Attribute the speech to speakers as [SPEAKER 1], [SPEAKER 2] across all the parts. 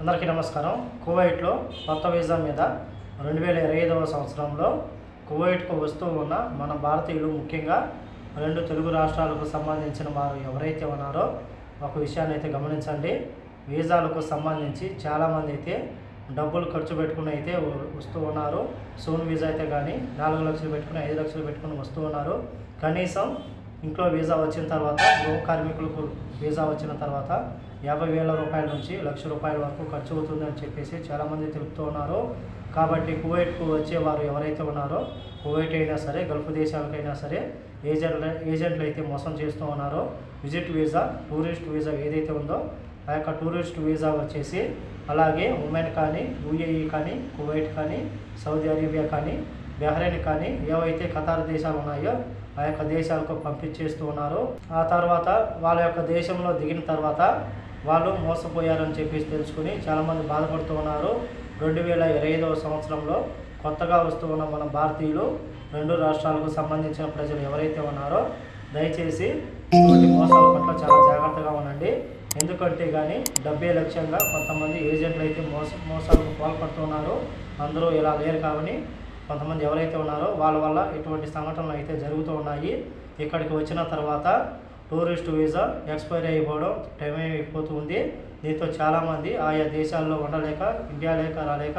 [SPEAKER 1] అందరికీ నమస్కారం. కువైట్లో కొత్త వీసా మీద రెండు వేల ఇరవై ఐదవ సంవత్సరంలో కువైట్కు వస్తూ ఉన్న మన భారతీయులు ముఖ్యంగా రెండు తెలుగు రాష్ట్రాలకు సంబంధించిన వారు ఎవరైతే ఉన్నారో ఒక విషయాన్ని అయితే గమనించండి. వీసాలకు సంబంధించి చాలామంది అయితే డబ్బులు ఖర్చు పెట్టుకుని అయితే వస్తూ ఉన్నారు. సోన్ వీసా అయితే కానీ నాలుగు లక్షలు పెట్టుకుని ఐదు లక్షలు పెట్టుకుని వస్తూ ఉన్నారు. కనీసం ఇంట్లో వీసా వచ్చిన తర్వాత గృహ కార్మికులకు వీసా వచ్చిన తర్వాత యాభై వేల రూపాయల నుంచి లక్ష రూపాయల వరకు ఖర్చు అవుతుందని చెప్పేసి చాలామంది తెలుపుతూ ఉన్నారు. కాబట్టి కువైట్కు వచ్చేవారు ఎవరైతే ఉన్నారో కువైట్ అయినా సరే గల్ఫ్ దేశాలకైనా సరే ఏజెంట్ల ఏజెంట్లు అయితే మోసం చేస్తూ ఉన్నారో. విజిట్ వీసా టూరిస్ట్ వీసా ఏదైతే ఉందో ఆ యొక్క టూరిస్ట్ వీసా వచ్చేసి అలాగే ఉమెన్ కానీ యూఏఈ కానీ కువైట్ కానీ సౌదీ అరేబియా కానీ బహ్రెయిన్ కానీ ఏవైతే ఖతార్ దేశాలు ఉన్నాయో ఆ యొక్క దేశాలకు పంపించేస్తూ ఉన్నారు. ఆ తర్వాత వాళ్ళ యొక్క దేశంలో దిగిన తర్వాత వాళ్ళు మోసపోయారని చెప్పేసి తెలుసుకుని చాలామంది బాధపడుతూ ఉన్నారు. రెండు వేల ఇరవై ఐదవ సంవత్సరంలో కొత్తగా వస్తూ ఉన్న మన భారతీయులు రెండు రాష్ట్రాలకు సంబంధించిన ప్రజలు ఎవరైతే ఉన్నారో దయచేసి ఇటువంటి మోసాల పట్ల చాలా జాగ్రత్తగా ఉండండి. ఎందుకంటే కానీ డబ్బే లక్ష్యంగా కొంతమంది ఏజెంట్లు అయితే మోస మోసాలకు పాల్పడుతున్నారు అందరూ ఇలా లేరు కాబట్టి కొంతమంది ఎవరైతే ఉన్నారో వాళ్ళ వల్ల ఇటువంటి సంఘటనలు అయితే జరుగుతూ ఉన్నాయి. ఇక్కడికి వచ్చిన తర్వాత టూరిస్ట్ వీసా ఎక్స్పైర్ అయిపోవడం టైం అయిపోతుంది దీంతో చాలామంది ఆయా దేశాల్లో ఉండలేక ఇండియా లేక రాలేక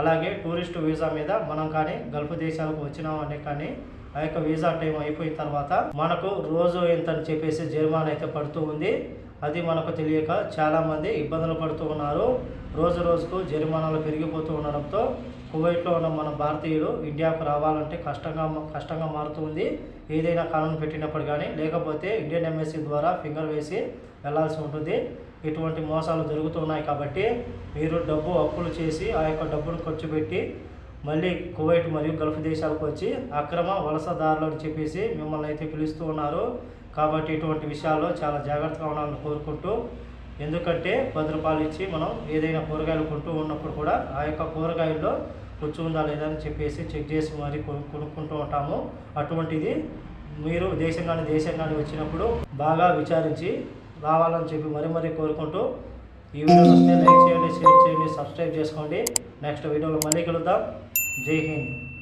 [SPEAKER 1] అలాగే టూరిస్ట్ వీసా మీద మనం కానీ గల్ఫ్ దేశాలకు వచ్చినామని కానీ ఆ యొక్క వీసా టైం అయిపోయిన తర్వాత మనకు రోజు ఎంత అని చెప్పేసి జరిమానా అయితే పడుతూ ఉంది. అది మనకు తెలియక చాలామంది ఇబ్బందులు పడుతూ ఉన్నారు. రోజు రోజుకు జరిమానాలు పెరిగిపోతూ ఉండడంతో కువైట్లో ఉన్న మన భారతీయులు ఇండియాకు రావాలంటే కష్టంగా కష్టంగా మారుతుంది ఏదైనా కారణం పెట్టినప్పుడు కానీ లేకపోతే ఇండియన్ ఎంబసీ ద్వారా ఫింగర్ వేసి వెళ్ళాల్సి ఉంటుంది. ఇటువంటి మోసాలు జరుగుతున్నాయి కాబట్టి మీరు డబ్బు అప్పులు చేసి ఆ యొక్క డబ్బును ఖర్చు పెట్టి మళ్ళీ కువైట్ మరియు గల్ఫ్ దేశాలకు వచ్చి అక్రమ వలసదారులు అని చెప్పేసి మిమ్మల్ని అయితే పిలుస్తూ ఉన్నారు. కాబట్టి ఇటువంటి విషయాల్లో చాలా జాగ్రత్తగా ఉండాలని కోరుకుంటూ ఎందుకంటే పది రూపాయలు ఇచ్చి మనం ఏదైనా కూరగాయలు కొంటూ ఉన్నప్పుడు కూడా ఆ యొక్క కూరగాయల్లో పుచ్చు ఉందా లేదా అని చెప్పేసి చెక్ చేసి మరి కొను- కొనుక్కుంటూ ఉంటాము. అటువంటిది మీరు దేశం కానీ దేశం కానీ వచ్చినప్పుడు బాగా విచారించి రావాలని చెప్పి మరీ మరీ కోరుకుంటూ ఈ వీడియో వస్తే లైక్ చేయండి షేర్ చేయండి సబ్స్క్రైబ్ చేసుకోండి. నెక్స్ట్ వీడియోలో మళ్ళీ కలుద్దాం. జై హింద్.